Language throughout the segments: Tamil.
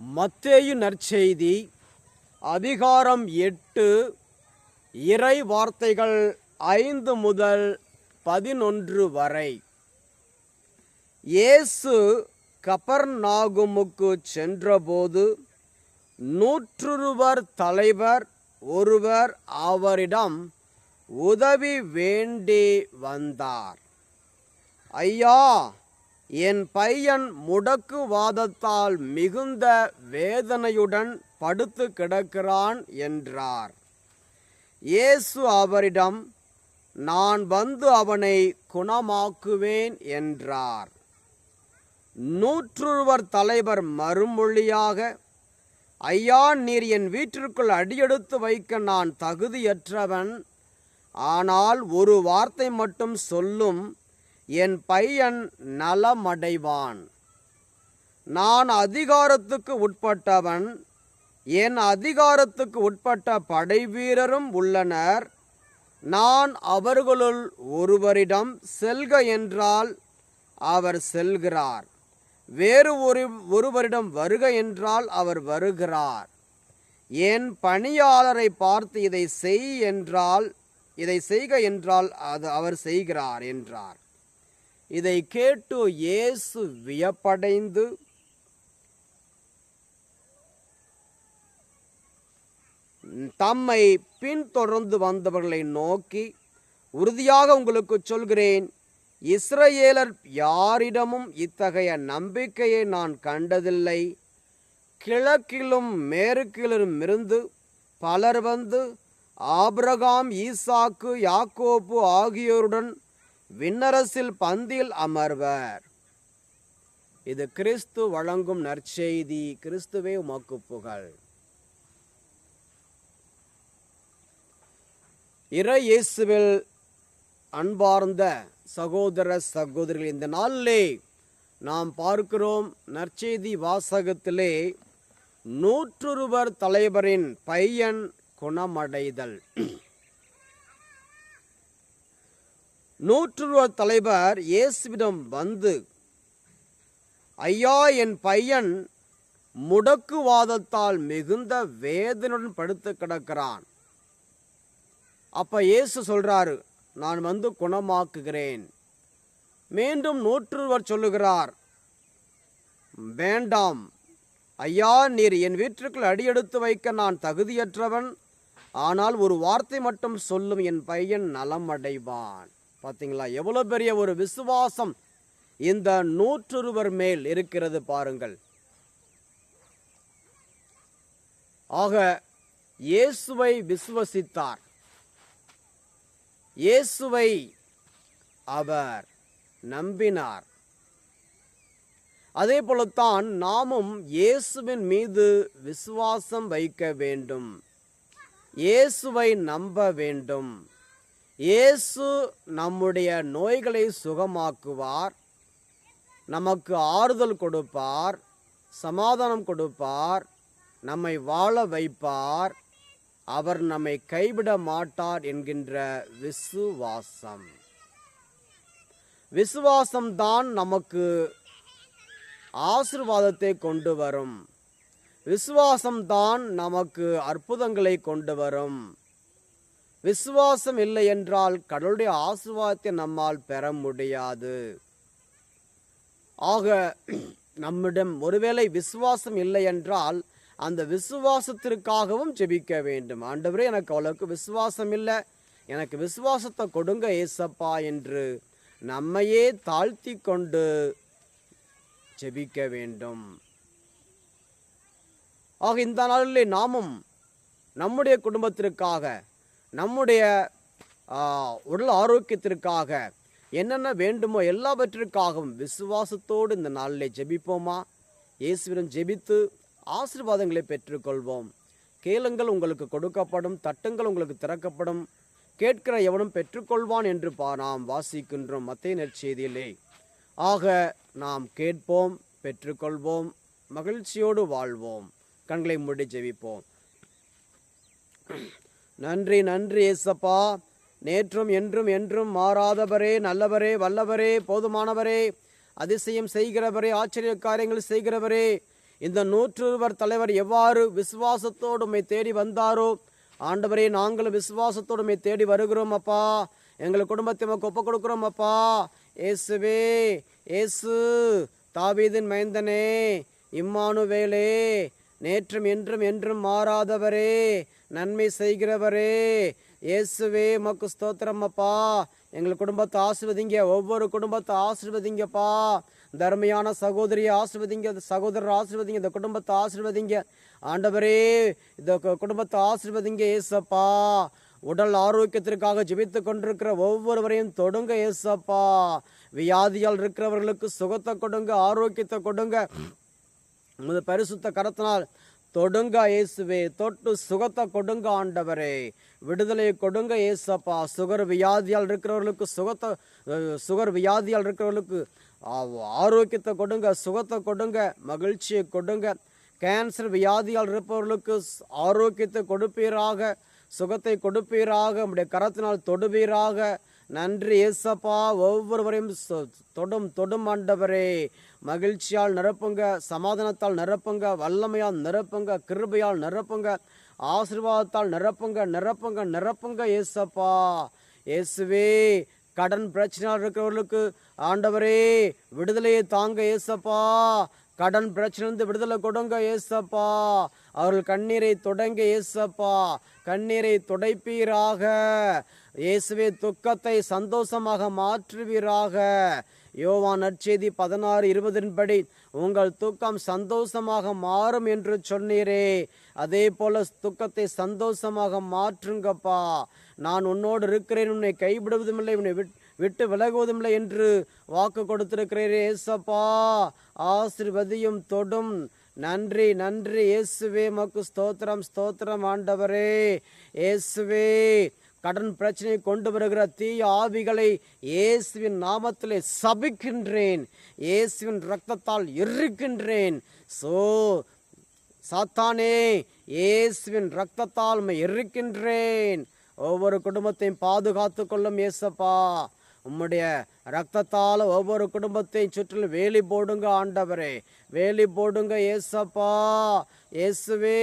மத்தேயு நற்செய்தி அதிகாரம் எட்டு இறை வார்த்தைகள் ஐந்து முதல் பதினொன்று வரை. இயேசு கபர்நாகுமுக்கு சென்றபோது நூற்றுருவர் தலைவர் ஒருவர் அவரிடம் உதவி வேண்டி வந்தார். ஐயா என் பையன் முடக்குவாதத்தால் மிகுந்த வேதனையுடன் படுத்து கிடக்கிறான் என்றார். இயேசு அவரிடம் நான் வந்து அவனை குணமாக்குவேன் என்றார். நூற்றுவர் தலைவர் மறுமொழியாக ஐயா நீர் என் வீட்டிற்குள் அடியெடுத்து வைக்க நான் தகுதியற்றவன். ஆனால் ஒரு வார்த்தை மட்டும் சொல்லும். என் பையன் நலமடைவான். நான் அதிகாரத்துக்கு உட்பட்டவன் என் அதிகாரத்துக்கு உட்பட்ட படைவீரரும் உள்ளனர். நான் அவர்களுள் ஒருவரிடம் செல்க என்றால் அவர் செல்கிறார். வேறு ஒரு ஒருவரிடம் வருக என்றால் அவர் வருகிறார். என் பணியாளரை பார்த்து இதை செய் என்றால் இதை செய்க என்றால் அது அவர் செய்கிறார் என்றார். இதை கேட்டு இயேசு வியப்படைந்து தம்மை பின்தொடர்ந்து வந்தவர்களை நோக்கி உறுதியாக உங்களுக்கு சொல்கிறேன் இஸ்ரேலர் யாரிடமும் இத்தகைய நம்பிக்கையை நான் கண்டதில்லை. கிழக்கிலும் மேற்கிலும் இருந்து பலர் வந்து ஆபிரகாம் ஈசாக்கு யாக்கோப்பு ஆகியோருடன் விண்ணரசில் பந்தியில் அமர்வர். இது கிறிஸ்து வழங்கும் நற்செய்தி கிறிஸ்துவே உமக்கு புகழ். இறை இயேசுவில் அன்பார்ந்த சகோதர சகோதரிகள் இந்த நாளிலே நாம் பார்க்கிறோம் நற்செய்தி வாசகத்திலே நூற்றுருவர் தலைவரின் பையன் குணமடைதல். நூற்றுருவர் தலைவர் இயேசுவிடம் வந்து ஐயா என் பையன் முடக்குவாதத்தால் மிகுந்த வேதனுடன் படுத்து கிடக்கிறான். அப்ப இயேசு சொல்றாரு நான் வந்து குணமாக்குகிறேன். மீண்டும் நூற்றுவர் சொல்லுகிறார் வேண்டாம். ஐயா நீர் என் வீட்டிற்குள் அடியெடுத்து வைக்க நான் தகுதியற்றவன். ஆனால் ஒரு வார்த்தை மட்டும் சொல்லும் என் பையன் நலம் அடைவான் பார்த்தீங்களா எவ்வளோ பெரிய ஒரு விசுவாசம் இந்த நூற்றொருவர் மேல் இருக்கிறது பாருங்கள். ஆக இயேசுவை விசுவசித்தார். இயேசுவை அவர் நம்பினார். அதே போலத்தான் நாமும் இயேசுவின் மீது விசுவாசம் வைக்க வேண்டும். இயேசுவை நம்ப வேண்டும். இயேசு நம்முடைய நோய்களை சுகமாக்குவார் நமக்கு ஆறுதல் கொடுப்பார் சமாதானம் கொடுப்பார் நம்மை வாழ வைப்பார் அவர் நம்மை கைவிட மாட்டார் என்கின்ற விசுவாசம். விசுவாசம்தான் நமக்கு ஆசிர்வாதத்தை கொண்டு வரும். விசுவாசம்தான் நமக்கு அற்புதங்களை கொண்டு வரும். விசுவாசம் இல்லை என்றால் கடவுளுடைய ஆசிர்வாதத்தை நம்மால் பெற முடியாது. ஆக நம்மிடம் ஒருவேளை விசுவாசம் இல்லை என்றால் அந்த விசுவாசத்திற்காகவும் ஜெபிக்க வேண்டும். ஆண்டவரே எனக்கு அவ்வளவுக்கு விசுவாசம் இல்லை. எனக்கு விசுவாசத்தை கொடுங்க ஏசப்பா என்று நம்மையே தாழ்த்தி கொண்டு ஜெபிக்க வேண்டும். ஆக இந்த நாளிலே நாமும் நம்முடைய குடும்பத்திற்காக நம்முடைய உடல் ஆரோக்கியத்திற்காக என்னென்ன வேண்டுமோ எல்லாவற்றிற்காகவும் விசுவாசத்தோடு இந்த நாளிலே ஜெபிப்போமா? இயேசுவிடம் ஜெபித்து ஆசீர்வாதங்களை பெற்றுக்கொள்வோம். கேளுங்கள் உங்களுக்கு கொடுக்கப்படும் தட்டுங்கள் உங்களுக்கு திறக்கப்படும் கேட்கிற எவனும் பெற்றுக்கொள்வான் என்று பா நாம் வாசிக்கின்றோம் மத்திய நற்செய்தியிலே ஆக நாம் கேட்போம் பெற்றுக்கொள்வோம் மகிழ்ச்சியோடு வாழ்வோம். கண்களை மூடி ஜெபிப்போம். நன்றி நன்றி ஏசப்பா. நேற்றும் என்றும் என்றும் மாறாதவரே நல்லவரே வல்லவரே போதுமானவரே அதிசயம் செய்கிறவரே ஆச்சரிய காரியங்கள் செய்கிறவரே இந்த நூற்றுவர் தலைவர் எவ்வாறு விசுவாசத்தோடு தேடி வந்தாரோ ஆண்டவரே நாங்களும் விசுவாசத்தோடு தேடி வருகிறோம் அப்பா. எங்கள் குடும்பத்தை நமக்கு ஒப்பு கொடுக்குறோம் அப்பா. ஏசுவே ஏசு தாவீதின் மைந்தனே இம்மானுவேலே நேற்றும் என்றும் என்றும் மாறாதவரே நன்மை செய்கிறவரே. இயேசுவே மக்கு ஸ்தோத்திரம் அப்பா. எங்கள் குடும்பத்தை ஆசிர்வதிங்க ஒவ்வொரு குடும்பத்தை ஆசிர்வதிங்கப்பா. தர்மையான சகோதரியை ஆசிர்வதிங்க சகோதரர் ஆசிர்வதிங்க இந்த குடும்பத்தை ஆசிர்வதிங்க. ஆண்டவரே இந்த குடும்பத்தை ஆசிர்வதிங்க ஏசப்பா உடல் ஆரோக்கியத்திற்காக ஜெபித்து கொண்டிருக்கிற ஒவ்வொருவரையும் தொடுங்க ஏசப்பா வியாதியால் இருக்கிறவர்களுக்கு சுகத்தை கொடுங்க ஆரோக்கியத்தை கொடுங்க. உமது பரிசுத்த கரத்தினால் தொடுங்க இயேசுவே தொட்டு சுகத்தை கொடுங்க ஆண்டவரே. விடுதலை கொடுங்க இயேசப்பா. சுகர் வியாதியால் இருக்கிறவர்களுக்கு சுகத்தை சுகர் வியாதியால் இருக்கிறவர்களுக்கு ஆரோக்கியத்தை கொடுங்க சுகத்தை கொடுங்க மகிழ்ச்சியை கொடுங்க. கேன்சர் வியாதியால் இருப்பவர்களுக்கு ஆரோக்கியத்தை கொடுப்பீராக சுகத்தை கொடுப்பீராக உடைய கரத்தினால் தொடுவீராக. நன்றி ஏசப்பா ஒவ்வொருவரையும் சொ- தொடும் தொடும் ஆண்டவரே. மகிழ்ச்சியால் நிரப்புங்க சமாதானத்தால் நிரப்புங்க வல்லமையால் நிரப்புங்க கிருபையால் நிரப்புங்க ஆசிர்வாதத்தால் நிரப்புங்க நிரப்புங்க நிரப்புங்க ஏசப்பா இயேசுவே கடன் பிரச்சனையால் இருக்கிறவர்களுக்கு ஆண்டவரே விடுதலையை தாங்க ஏசப்பா கடன் பிரச்சனைந்து விடுதலை கொடுங்க ஏசப்பா அவர்கள் கண்ணீரை தொடங்க ஏசப்பா கண்ணீரை துடைப்பீராக. இயேசுவே துக்கத்தை சந்தோஷமாக மாற்றுவீராக. யோவான் நற்செய்தி பதினாறு இருபதின்படி உங்கள் துக்கம் சந்தோஷமாக மாறும் என்று சொன்னீரே. அதே போல துக்கத்தை சந்தோஷமாக மாற்றுங்கப்பா. நான் உன்னோடு இருக்கிறேன் உன்னை கைவிடுவதுமில்லை உன்னை விட்- விட்டு விலகுவதுமில்லை என்று வாக்கு கொடுத்திருக்கிறீரே ஏசப்பா ஆசிர்வதியும் தொடும். நன்றி நன்றி. இயேசுவே மக்கு ஸ்தோத்திரம் ஸ்தோத்திரம் ஆண்டவரே. இயேசுவே கடன் பிரச்சனையை கொண்டு வருகிற தீய ஆவிகளை இயேசுவின் நாமத்திலே சபிக்கின்றேன். இயேசுவின் ரத்தத்தால் இருக்கின்றேன் சோ சாத்தானே இயேசுவின் ரத்தத்தால் இருக்கின்றேன் ஒவ்வொரு குடும்பத்தையும் பாதுகாத்து கொள்ளும் இயேசப்பா. உம்முடைய ரத்தத்தால் ஒவ்வொரு குடும்பத்தையும் சுற்றிலும் வேலி போடுங்க ஆண்டவரே. வேலி போடுங்க ஏசப்பா இயேசுவே.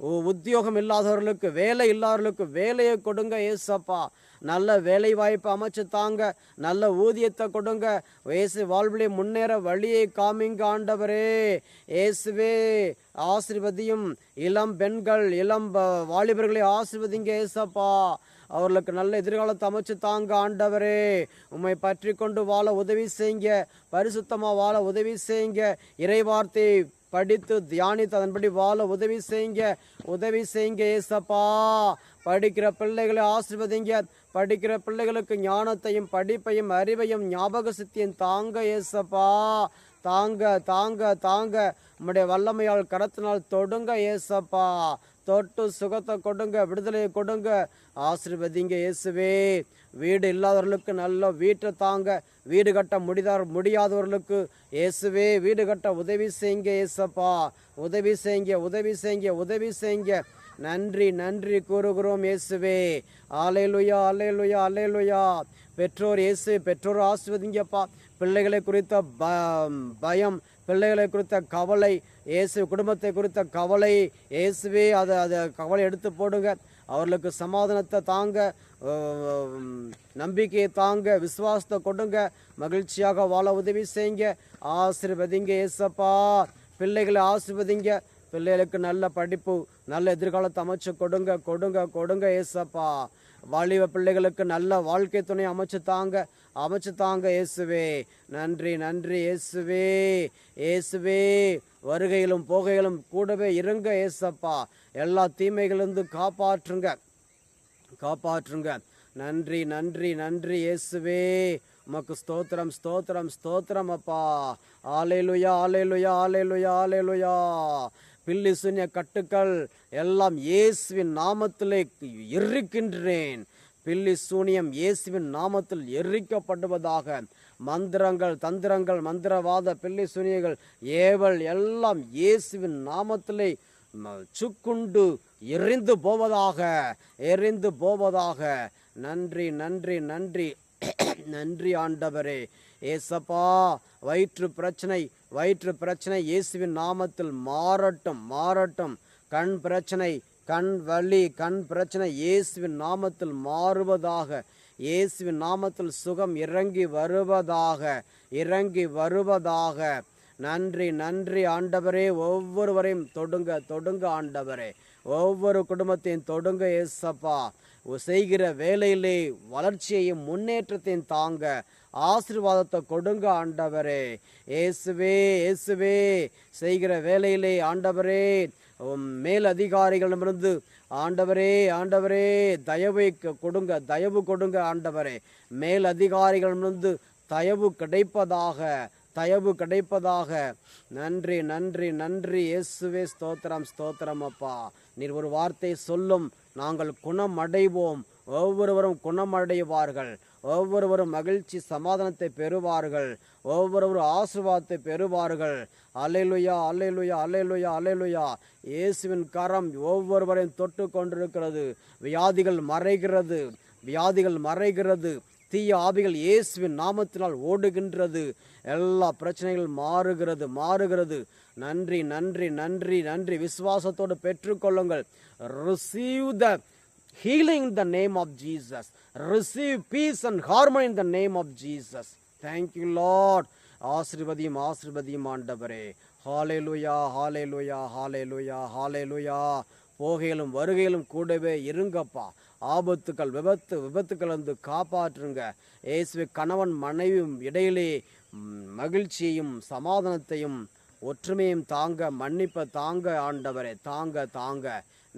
உத்தியோகம் இல்லாதவர்களுக்கு வேலை இல்லாதவர்களுக்கு வேலையை கொடுங்க ஏசப்பா. நல்ல வேலை வாய்ப்பு அமைச்சு தாங்க நல்ல ஊதியத்தை கொடுங்க. இயேசு வாழ்விலே முன்னேற வழியை காமிங்க ஆண்டவரே. இயேசுவே ஆசிர்வதியும் இளம் பெண்கள் இளம் வாலிபர்களை ஆசிர்வதிங்க ஏசப்பா. அவர்களுக்கு நல்ல எதிர்காலத்தை அமைச்சு தாங்க ஆண்டவரே. உம்மை பற்றி கொண்டு வாழ உதவி செய்யுங்க. பரிசுத்தமாக வாழ உதவி செய்யுங்க. இறைவார்த்தை படித்து தியானித்து அதன்படி வாழ உதவி செய்யுங்க. உதவி செய்யுங்க ஏசப்பா. படிக்கிற பிள்ளைகளை ஆசிர்வதிங்க. படிக்கிற பிள்ளைகளுக்கு ஞானத்தையும் படிப்பையும் அறிவையும் ஞாபக சக்தியும் தாங்க ஏசப்பா. தாங்க தாங்க தாங்க. உம்முடைய வல்லமையால் கடத்தினால் தொடுங்க ஏசப்பா. தொட்டு சுகத்தை கொடுங்க விடுதலையை கொடுங்க. ஆசீர்வதிங்க இயேசுவே. வீடு இல்லாதவர்களுக்கு நல்ல வீட்டை தாங்க. வீடு கட்ட முடிதார் முடியாதவர்களுக்கு இயேசுவே வீடு கட்ட உதவி செய்யுங்க ஏசப்பா உதவி செய்யுங்க உதவி செய்யுங்க உதவி செய்யுங்க. நன்றி நன்றி கூறுகிறோம் இயேசுவே. அலையலுயா அலையலுயா அலையலுயா பெற்றோர் இயேசு பெற்றோர் ஆசிர்வதிங்கப்பா. பிள்ளைகளை குறித்த ப- பயம் பிள்ளைகளை குறித்த கவலை இயேசு குடும்பத்தை குறித்த கவலை இயேசுவே அதை அதை கவலை எடுத்து போடுங்க. அவர்களுக்கு சமாதானத்தை தாங்க நம்பிக்கையை தாங்க விசுவாசத்தை கொடுங்க மகிழ்ச்சியாக வாழ உதவி செய்யுங்க. ஆசீர்வதிங்க ஏசப்பா பிள்ளைகளை ஆசீர்வதிங்க. பிள்ளைகளுக்கு நல்ல படிப்பு நல்ல எதிர்காலத்தை அமைச்சு கொடுங்க கொடுங்க கொடுங்க ஏசப்பா வாலிப பிள்ளைகளுக்கு நல்ல வாழ்க்கை துணை அமைச்சு தாங்க அமைச்சு தாங்க இயேசுவே. நன்றி நன்றி இயேசுவே. இயேசுவே வருகையிலும் போகையிலும் கூடவே இருங்க ஏசப்பா எல்லா தீமைகளிலிருந்து காப்பாற்றுங்க. காப்பாற்றுங்க. நன்றி நன்றி நன்றி இயேசுவே. உமக்கு ஸ்தோத்திரம் ஸ்தோத்திரம் ஸ்தோத்திரம் அப்பா. ஆலேலுயா ஆலேலுயா ஆலேலுயா ஆலேலுயா பில்லி சூன்ய கட்டுக்கள் எல்லாம் இயேசுவின் நாமத்திலே எரிக்கின்றேன் பில்லி சூனியம் இயேசுவின் நாமத்தில் எரிக்கப்படுவதாக. மந்திரங்கள் தந்திரங்கள் மந்திரவாத பில்லி சூனியங்கள் ஏவல் எல்லாம் இயேசுவின் நாமத்திலே ம- சுக்குண்டு எரிந்து போவதாக எரிந்து போவதாக. நன்றி நன்றி நன்றி. நன்றி ஆண்டவரே. ஏசப்பா வயிற்று பிரச்சனை வயிற்று பிரச்சனை இயேசுவின் நாமத்தில் மாறட்டும் மாறட்டும். கண் பிரச்சனை கண் வலி கண் பிரச்சனை இயேசுவின் நாமத்தில் மாறுவதாக. இயேசுவின் நாமத்தில் சுகம் இறங்கி வருவதாக இறங்கி வருவதாக. நன்றி நன்றி ஆண்டவரே. ஒவ்வொருவரையும் தொடுங்க தொடுங்க ஆண்டவரே. ஒவ்வொரு குடும்பத்தையும் தொடுங்க ஏசப்பா செய்கிற வேலையிலே வளர்ச்சியையும் முன்னேற்றத்தையும் தாங்க. ஆசீர்வாதத்தை கொடுங்க ஆண்டவரே. இயேசுவே இயேசுவே. செய்கிற வேலையிலே ஆண்டவரே மேல் அதிகாரிகளிடமிருந்து ஆண்டவரே ஆண்டவரே தயவை கொடுங்க தயவு கொடுங்க ஆண்டவரே. மேல் அதிகாரிகளிடமிருந்து தயவு கிடைப்பதாக தயவு கிடைப்பதாக. நன்றி நன்றி நன்றி. இயேசுவே ஸ்தோத்திரம் ஸ்தோத்திரம் அப்பா. நீர் ஒரு வார்த்தை சொல்லும் நாங்கள் குணமடைவோம். ஒவ்வொருவரும் குணமடைவார்கள். ஒவ்வொருவரும் மகிழ்ச்சி சமாதானத்தை பெறுவார்கள். ஒவ்வொருவரும் ஆசிர்வாதத்தை பெறுவார்கள். அலைலுயா அலைலுயா அலைலுயா அலைலுயா இயேசுவின் கரம் ஒவ்வொருவரையும் தொட்டு கொண்டிருக்கிறது. வியாதிகள் மறைகிறது. வியாதிகள் மறைகிறது. தீய ஆவிகள் இயேசுவின் நாமத்தினால் ஓடுகின்றது. எல்லா பிரச்சனைகள் மாறுகிறது மாறுகிறது. நன்றி நன்றி நன்றி நன்றி. விசுவாசத்தோடு பெற்றுக்கொள்ளுங்கள். Receive the healing the name of Jesus receive peace and harmony in the name of Jesus thank you Thank ஆசிர்வதியும் ஆசிர்வதியும் ஆண்டவரே. ஹாலே லுயா ஹாலே லுயா போகையிலும் வருகையிலும் கூடவே இருங்கப்பா. ஆபத்துக்கள் விபத்து விபத்துக்கள் வந்து காப்பாற்றுங்க. இயேசுவை கணவன் மனைவியும் இடையிலே மகிழ்ச்சியையும் சமாதானத்தையும் ஒற்றுமையும் தாங்க மன்னிப்ப தாங்க ஆண்டவரே தாங்க தாங்க.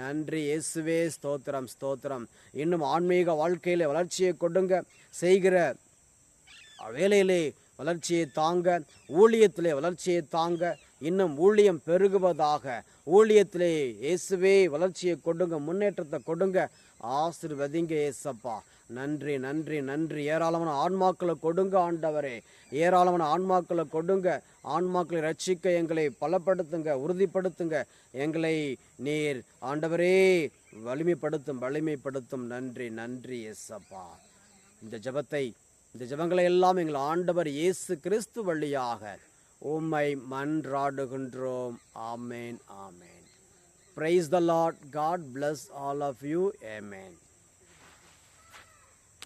நன்றி இயேசுவே ஸ்தோத்திரம் ஸ்தோத்திரம். இன்னும் ஆன்மீக வாழ்க்கையில வளர்ச்சியை கொடுங்க. செய்கிற வேலையிலே வளர்ச்சியை தாங்க ஊழியத்திலே வளர்ச்சியை தாங்க. இன்னும் ஊழியம் பெருகுவதாக ஊழியத்திலே இயேசுவே வளர்ச்சியை கொடுங்க முன்னேற்றத்தை கொடுங்க. ஆசிர்வதிங்க ஏசப்பா நன்றி நன்றி நன்றி. ஏராளமான ஆன்மாக்களை கொடுங்க ஆண்டவரே. ஏராளமான ஆன்மாக்களை கொடுங்க. ஆன்மாக்களை ரட்சிக்க எங்களை பலப்படுத்துங்க உறுதிப்படுத்துங்க. எங்களை நீர் ஆண்டவரே வலிமைப்படுத்தும் வலிமைப்படுத்தும். நன்றி நன்றி ஏசப்பா இந்த ஜெபத்தை இந்த ஜெபங்களை எல்லாம் எங்கள் ஆண்டவர் இயேசு கிறிஸ்து வழியாக உம்மை மன்றாடுகின்றோம். ஆமேன் ஆமேன். Praise the Lord. God bless all of you. Amen.